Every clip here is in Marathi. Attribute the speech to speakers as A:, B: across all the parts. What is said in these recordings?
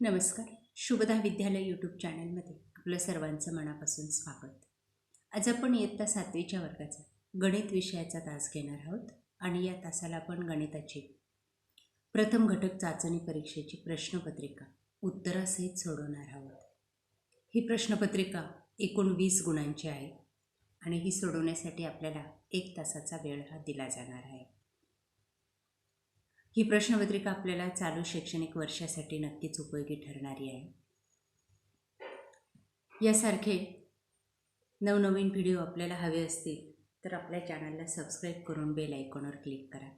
A: नमस्कार. शुभदा विद्यालय यूट्यूब चॅनलमध्ये आपलं सर्वांचं मनापासून स्वागत. आज आपण इयत्ता सातवीच्या वर्गाचा गणित विषयाचा तास घेणार आहोत आणि या तासाला आपण गणिताची प्रथम घटक चाचणी परीक्षेची प्रश्नपत्रिका उत्तरासहित सोडवणार आहोत. ही प्रश्नपत्रिका एकूण वीस गुणांची आहे आणि ही सोडवण्यासाठी आपल्याला एक तासाचा वेळ हा दिला जाणार आहे. ही प्रश्नपत्रिका आपल्याला चालू शैक्षणिक वर्षासाठी नक्कीच उपयोगी ठरणारी आहे. यासारखे नवनवीन व्हिडिओ आपल्याला हवे असतील तर आपल्या चॅनलला सबस्क्राईब करून बेल आयकॉनवर क्लिक करा.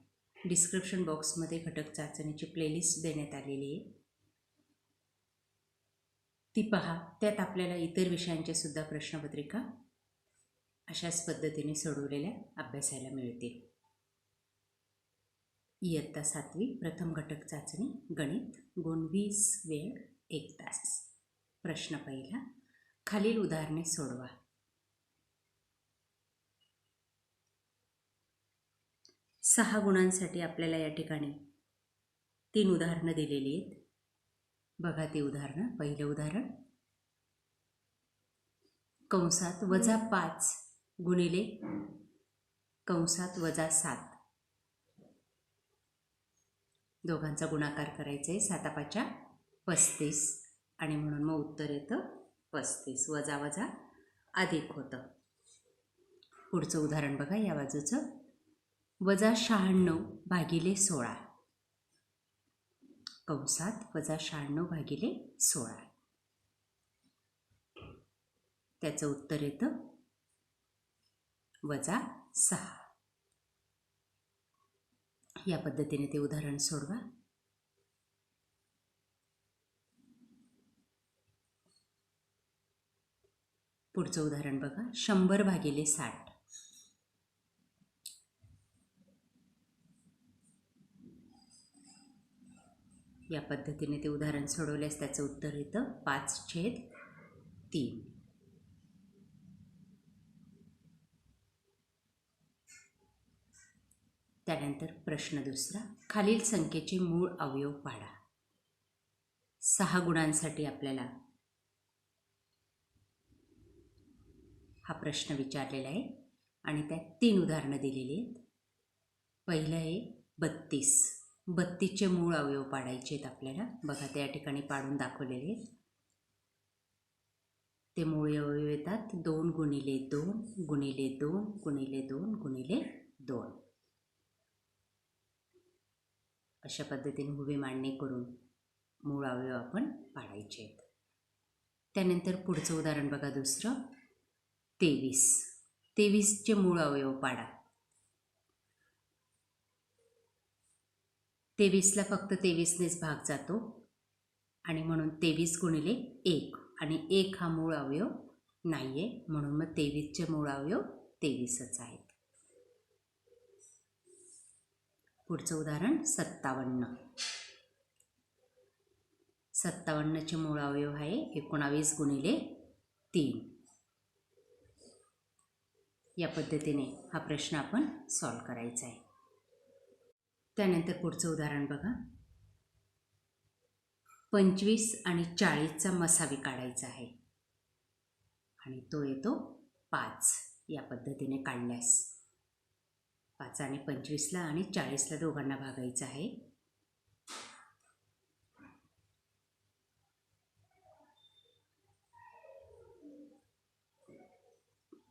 A: डिस्क्रिप्शन बॉक्समध्ये घटक चाचणीची प्लेलिस्ट देण्यात आलेली आहे. ती पहा त्यात आपल्याला इतर विषयांच्या सुद्धा प्रश्नपत्रिका अशाच पद्धतीने सोडवलेल्या अभ्यासायला मिळतील. इयत्ता सातवी प्रथम घटक चाचणी गणित गुण वीस वेळ एक तास. प्रश्न पहिला खालील उदाहरणे सोडवा. सहा गुणांसाठी आपल्याला या ठिकाणी तीन उदाहरणं दिलेली आहेत. बघा ती उदाहरणं पहिलं उदाहरण. कंसात वजा पाच गुणिले कंसात वजा सात. दोघांचा गुणाकार करायचा आहे. सातापाच्या पस्तीस. आणि म्हणून मग उत्तर येतं पस्तीस. वजा वजा अधिक होतं. पुढचं उदाहरण बघा या बाजूचं. वजा शहाण्णव भागिले सोळा. कंसात वजा शहाण्णव भागिले सोळा. त्याचं उत्तर येतं वजा सहा. या पद्धतीने ते उदाहरण सोडवा. पुढचं उदाहरण बघा. शंभर भागिले साठ. या पद्धतीने ते उदाहरण सोडवल्यास त्याचं उत्तर येतं पाच छेद तीन. त्यानंतर प्रश्न दुसरा खालील संख्येचे मूळ अवयव पाडा. सहा गुणांसाठी आपल्याला हा प्रश्न विचारलेला आहे आणि त्यात तीन उदाहरणं दिलेली आहेत. पहिलं आहे बत्तीस. बत्तीसचे मूळ अवयव पाडायचे आहेत आपल्याला. बघा त्या ठिकाणी पाडून दाखवलेले आहेत. ते मूळ अवयव येतात. दोन गुणिले दोन गुणिले दोन गुणिले दोन गुणिले दोन. अशा पद्धतीने उभी मांडणी करून मूळ अवयव आपण पाडायचे आहेत. त्यानंतर पुढचं उदाहरण बघा दुसरं. तेवीस. तेवीसचे मूळ अवयव पाडा. तेवीसला फक्त तेवीसनेच भाग जातो आणि म्हणून तेवीस गुणिले एक. आणि एक हा मूळ अवयव नाही आहे म्हणून मग तेवीसचे मूळ अवयव तेवीसच आहेत. पुढचं उदाहरण सत्तावन्न. सत्तावन्नचे मूळ अवयव आहे एकोणावीस गुणिले तीन. या पद्धतीने हा प्रश्न आपण सॉल्व करायचा आहे. त्यानंतर पुढचं उदाहरण बघा. पंचवीस आणि चाळीसचा मसावी काढायचा आहे. आणि तो येतो पाच या पद्धतीने काढल्यास. पाच आणि पंचवीसला आणि चाळीसला दोघांना भागायचं आहे.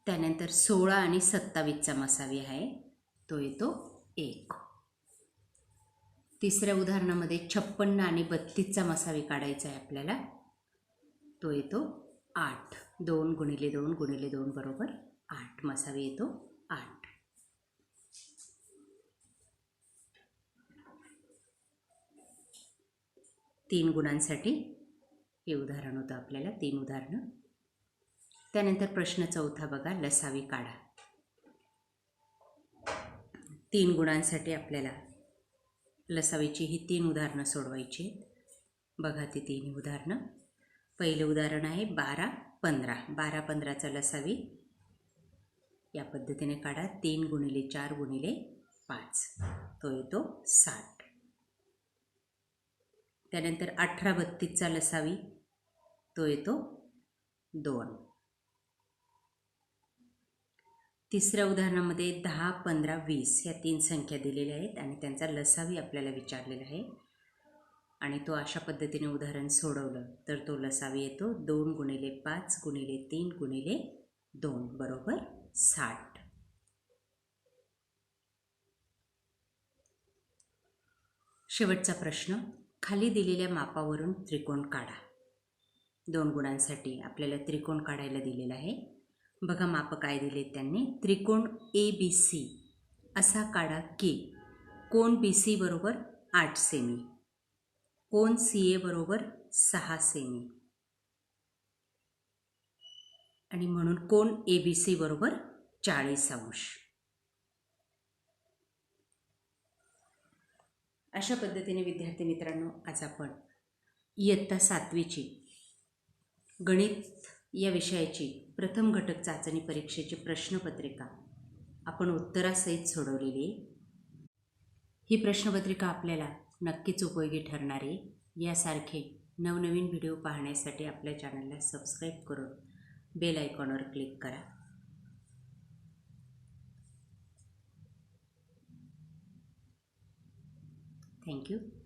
A: त्यानंतर सोळा आणि सत्तावीसचा मसावी आहे. तो येतो एक. तिसऱ्या उदाहरणामध्ये छप्पन्न आणि बत्तीसचा मसावी काढायचा आहे आपल्याला. तो येतो आठ. दोन गुणिले दोन गुणिले दोन बरोबर आठ. मसावी येतो आठ. तीन गुणांसाठी हे उदाहरण होतं आपल्याला तीन उदाहरणं. त्यानंतर प्रश्न चौथा बघा लसावी काढा. तीन गुणांसाठी आपल्याला लसावीची ही तीन उदाहरणं सोडवायची आहेत. बघा ती तीन उदाहरणं. पहिलं उदाहरण आहे बारा पंधरा. बारा पंधराचा लसावी. या पद्धतीने काढा. तीन गुणिले चार गुणिले पाच. तो येतो साठ. त्यानंतर अठरा बत्तीसचा लसावी. तो येतो दोन. तिसऱ्या उदाहरणामध्ये दहा पंधरा वीस ह्या तीन संख्या दिलेल्या आहेत आणि त्यांचा लसावी आपल्याला विचारलेला आहे. आणि तो अशा पद्धतीने उदाहरण सोडवलं तर तो लसावी येतो दोन गुणिले पाच गुणिले तीन गुणिले दोन बरोबर साठ. शेवटचा प्रश्न. खाली दिलेल्या मापावरून त्रिकोण काढा. दोन गुणांसाठी आपल्याला त्रिकोण काढायला दिलेला आहे. बघा माप काय दिले त्यांनी. त्रिकोण ए बी सी असा काढा की कोण बी सी बरोबर आठ सेमी कोण सी ए बरोबर सहा सेमी आणि म्हणून कोण ए बी सी बरोबर चाळीस अंश. अशा पद्धतीने विद्यार्थी मित्रांनो आज आपण इयत्ता सातवीची गणित या विषयाची प्रथम घटक चाचणी परीक्षेची प्रश्नपत्रिका आपण उत्तरासहित सोडवलेली ही प्रश्नपत्रिका आपल्याला नक्कीच उपयोगी ठरणारी यासारखे नवनवीन व्हिडिओ पाहण्यासाठी आपल्या चॅनलला सबस्क्राईब करून बेल आयकॉनवर क्लिक करा. Thank you.